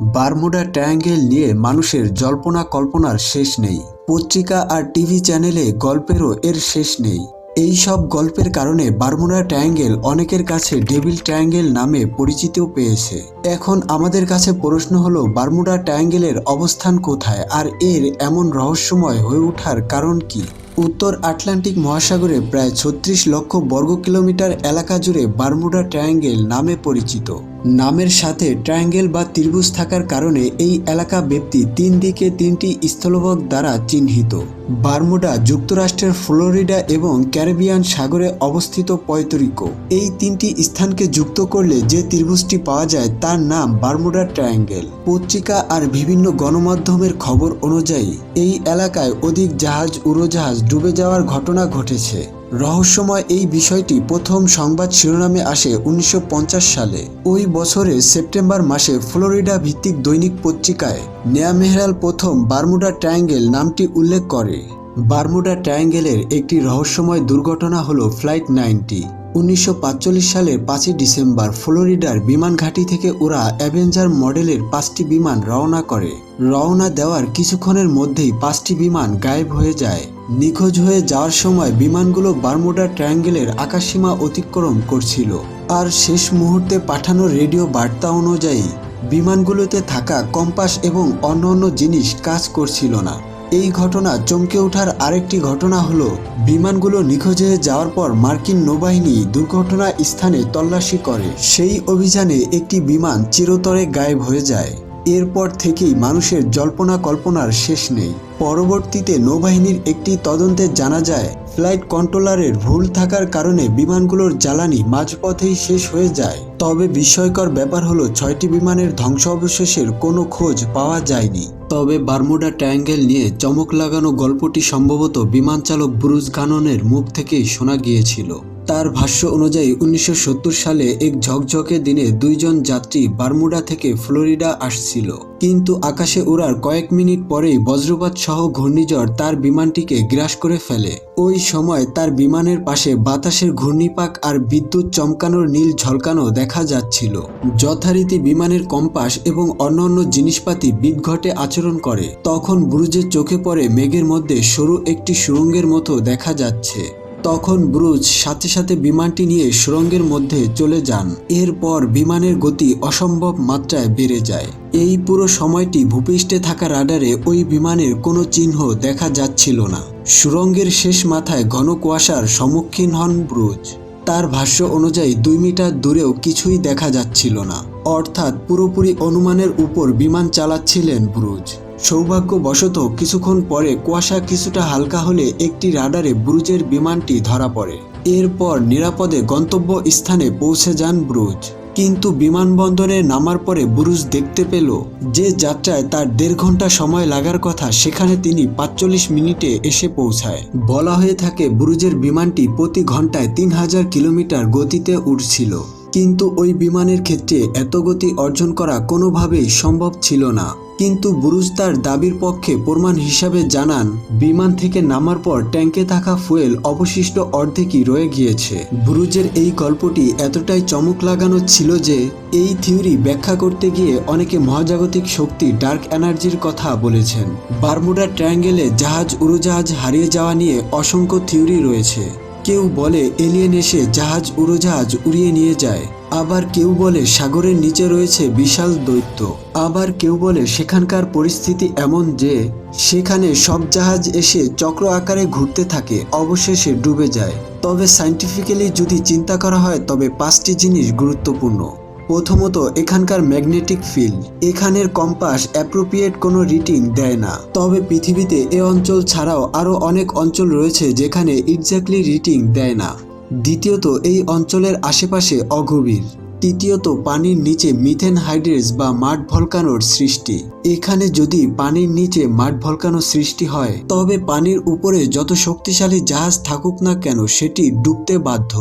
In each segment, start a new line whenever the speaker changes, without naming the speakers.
Bermuda triangle নিয়ে মানুষের জল্পনা কল্পনার শেষ নেই। পত্রিকা আর টিভি চ্যানেলে গল্পেরও এর শেষ নেই। এই সব গল্পের কারণে বারমুডা ট্রায়াঙ্গেল অনেকের কাছে ডেভিল ট্রায়াঙ্গেল নামে পরিচিতিও পেয়েছে। এখন আমাদের কাছে প্রশ্ন হলো, বারমুডা ট্রায়াঙ্গেলের অবস্থান কোথায় আর এর এমন রহস্যময় হয়ে ওঠার কারণ কি? উত্তর আটলান্টিক মহাসাগরে প্রায় ছত্রিশ লক্ষ বর্গ কিলোমিটার এলাকা জুড়ে বারমুডা ট্রায়াঙ্গেল নামে পরিচিত। নামের সাথে ট্রায়াঙ্গেল বা ত্রিভুজ থাকার কারণে এই এলাকা ব্যক্তি তিন দিকে তিনটি স্থলভাগ দ্বারা চিহ্নিত। বারমুডা যুক্তরাষ্ট্রের ফ্লোরিডা এবং ক্যারিবিয়ান সাগরে অবস্থিত পয়তরিকো। এই তিনটি স্থানকে যুক্ত করলে যে ত্রিভুজটি পাওয়া যায় তার নাম বারমুডা ট্রায়াঙ্গেল। পত্রিকা আর বিভিন্ন গণমাধ্যমের খবর অনুযায়ী, এই এলাকায় অধিক জাহাজ, উড়োজাহাজ ডুবে যাওয়ার ঘটনা ঘটেছে। রহস্যময় এই বিষয়টি প্রথম সংবাদ শিরোনামে আসে উনিশশো পঞ্চাশ সালে। ওই বছরের সেপ্টেম্বর মাসে ফ্লোরিডা ভিত্তিক দৈনিক পত্রিকায় নেয়া মেহরাল প্রথম বারমুডা ট্রায়াঙ্গেল নামটি উল্লেখ করে। বারমুডা ট্রায়াঙ্গেলের একটি রহস্যময় দুর্ঘটনা হল ফ্লাইট নাইনটি। উনিশশো সালের পাঁচই ডিসেম্বর ফ্লোরিডার বিমান ঘাঁটি থেকে ওরা অ্যাভেঞ্জার মডেলের পাঁচটি বিমান রওনা করে। রওনা দেওয়ার কিছুক্ষণের মধ্যেই পাঁচটি বিমান গায়েব হয়ে যায়। নিখোঁজ হয়ে যাওয়ার সময় বিমানগুলো বারমুডা ট্রায়াঙ্গেলের আকাশসীমা অতিক্রম করছিল। আর শেষ মুহূর্তে পাঠানো রেডিও বার্তা অনুযায়ী, বিমানগুলোতে থাকা কম্পাস এবং অন্য অন্য জিনিস কাজ করছিল না। এই ঘটনা চমকে ওঠার আরেকটি ঘটনা হল, বিমানগুলো নিখোঁজ হয়ে যাওয়ার পর মার্কিন নৌবাহিনী দুর্ঘটনা স্থানে তল্লাশি করে। সেই অভিযানে একটি বিমান চিরতরে গায়েব হয়ে যায়। এরপর থেকেই মানুষের জল্পনা কল্পনার শেষ নেই। পরবর্তীতে নৌবাহিনীর একটি তদন্তে জানা যায়, ফ্লাইট কন্ট্রোলারের ভুল থাকার কারণে বিমানগুলোর জ্বালানি মাঝপথেই শেষ হয়ে যায়। তবে বিস্ময়কর ব্যাপার হলো, ছয়টি বিমানের ধ্বংস অবশেষের কোনো খোঁজ পাওয়া যায়নি। তবে বারমুডা ট্রায়াঙ্গেল নিয়ে চমক লাগানো গল্পটি সম্ভবত বিমান চালক ব্রুজ গাননের মুখ থেকেই শোনা গিয়েছিল। তার ভাষ্য অনুযায়ী উনিশশো সত্তর সালে এক ঝকঝকে দিনে দুইজন যাত্রী বারমুডা থেকে ফ্লোরিডা আসছিল। কিন্তু আকাশে ওড়ার কয়েক মিনিট পরেই বজ্রপাত সহ ঘূর্ণিঝড় তার বিমানটিকে গ্রাস করে ফেলে। ওই সময় তার বিমানের পাশে বাতাসের ঘূর্ণিপাক আর বিদ্যুৎ চমকানোর নীল ঝলকানো দেখা যাচ্ছিল। যথারীতি বিমানের কম্পাস এবং অন্যান্য জিনিসপাতি বিদঘটে আচরণ করে। তখন ব্রুজের চোখে পড়ে মেঘের মধ্যে সরু একটি সুড়ঙ্গের মতো দেখা যাচ্ছে। তখন ব্রুজ সাথে সাথে বিমানটি নিয়ে সুড়ঙ্গের মধ্যে চলে যান। এরপর বিমানের গতি অসম্ভব মাত্রায় বেড়ে যায়। এই পুরো সময়টি ভূপৃষ্ঠে থাকা রাডারে ওই বিমানের কোনো চিহ্ন দেখা যাচ্ছিল না। সুরঙ্গের শেষ মাথায় ঘন কুয়াশার সম্মুখীন হন ব্রুজ। তার ভাষ্য অনুযায়ী দুই মিটার দূরেও কিছুই দেখা যাচ্ছিল না। অর্থাৎ পুরোপুরি অনুমানের উপর বিমান চালাচ্ছিলেন ব্রুজ। সৌভাগ্যবশত কিছুক্ষণ পরে কুয়াশা কিছুটা হালকা হলে একটি রাডারে ব্রুজের বিমানটি ধরা পড়ে। এরপর নিরাপদে গন্তব্য স্থানে পৌঁছে যান ব্রুজ। কিন্তু বিমানবন্দরে নামার পরে ব্রুজ দেখতে পেল যে যাত্রায় তার দেড় ঘণ্টা সময় লাগার কথা সেখানে তিনি পাঁচচল্লিশ মিনিটে এসে পৌঁছায়। বলা হয়ে থাকে ব্রুজের বিমানটি প্রতি ঘন্টায় তিন হাজার কিলোমিটার গতিতে উঠছিল কিন্তু ওই বিমানের ক্ষেত্রে এত গতি অর্জন করা কোনোভাবেই সম্ভব ছিল না। কিন্তু ব্রুজ তার দাবির পক্ষে প্রমাণ হিসাবে জানান, বিমান থেকে নামার পর ট্যাঙ্কে থাকা ফুয়েল অবশিষ্ট অর্ধেকই রয়ে গিয়েছে। ব্রুজের এই গল্পটি এতটাই চমক লাগানো ছিল যে, এই থিওরি ব্যাখ্যা করতে গিয়ে অনেকে মহাজাগতিক শক্তি ডার্ক এনার্জির কথা বলেছেন। বারমুডা ট্রায়াঙ্গেলে জাহাজ উড়োজাহাজ হারিয়ে যাওয়া নিয়ে অসংখ্য থিওরি রয়েছে। কেউ বলে, এলিয়েন এসে জাহাজ, উড়োজাহাজ উড়িয়ে নিয়ে যায়। আবার কেউ বলে, সাগরের নিচে রয়েছে বিশাল দৈত্য। আবার কেউ বলে, সেখানকার পরিস্থিতি এমন যে, সেখানে সব জাহাজ এসে চক্র আকারে ঘুরতে থাকে, অবশেষে ডুবে যায়। তবে সাইন্টিফিক্যালি যদি চিন্তা করা হয়, তবে পাঁচটি জিনিস গুরুত্বপূর্ণ। প্রথমত এখানকার ম্যাগনেটিক ফিল্ড। এখানের কম্পাস অ্যাপ্রোপ্রিয়েট কোনো রিটিং দেয় না। তবে পৃথিবীতে এ অঞ্চল ছাড়াও আরও অনেক অঞ্চল রয়েছে যেখানে এক্স্যাক্টলি রিটিং দেয় না। দ্বিতীয়ত, এই অঞ্চলের আশেপাশে অগভীর। তৃতীয়ত, পানির নিচে মিথেন হাইড্রেস বা মাঠ ভলকানোর সৃষ্টি। এখানে যদি পানির নিচে মাঠ ভলকানো সৃষ্টি হয়, তবে পানির উপরে যত শক্তিশালী জাহাজ থাকুক না কেন, সেটি ডুবতে বাধ্য।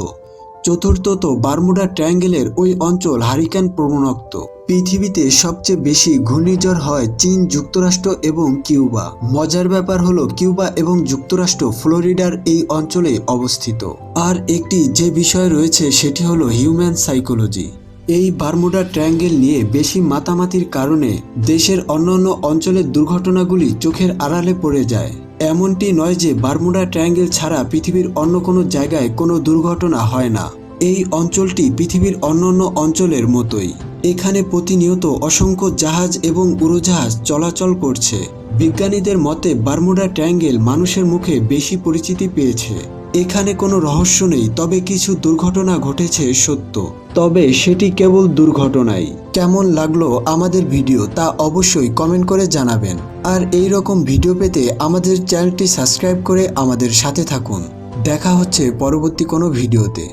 চতুর্থত বারমুডা ট্রায়াঙ্গেলের ওই অঞ্চল হারিকেন প্রবণক্ত। পৃথিবীতে সবচেয়ে বেশি ঘূর্ণিঝড় হয় চীন, যুক্তরাষ্ট্র এবং কিউবা। মজার ব্যাপার হলো কিউবা এবং যুক্তরাষ্ট্র ফ্লোরিডার এই অঞ্চলে অবস্থিত। আর একটি যে বিষয় রয়েছে সেটি হলো হিউম্যান সাইকোলজি। এই বারমুডা ট্রায়াঙ্গেল নিয়ে বেশি মাতামাতির কারণে দেশের অন্যান্য অঞ্চলের দুর্ঘটনাগুলি চোখের আড়ালে পড়ে যায়। এমনটি নয় যে বারমুডা ট্রায়াঙ্গেল ছাড়া পৃথিবীর অন্য কোনো জায়গায় কোনো দুর্ঘটনা হয় না। এই অঞ্চলটি পৃথিবীর অন্যান্য অঞ্চলের মতোই। এখানে প্রতিনিয়ত অসংখ্য জাহাজ এবং উড়োজাহাজ চলাচল করছে। বিজ্ঞানীদের মতে, বারমুডা ট্রায়াঙ্গেল মানুষের মুখে বেশি পরিচিতি পেয়েছে। এখানে কোনো রহস্য নেই, তবে কিছু দুর্ঘটনা ঘটেছে সত্য। তবে সেটি কেবল দুর্ঘটনাই। কেমন লাগল আমাদের ভিডিও তা অবশ্যই কমেন্ট করে জানাবেন। আর এই রকম ভিডিও পেতে আমাদের চ্যানেলটি সাবস্ক্রাইব করে আমাদের সাথে থাকুন। দেখা হচ্ছে পরবর্তী কোনো ভিডিওতে।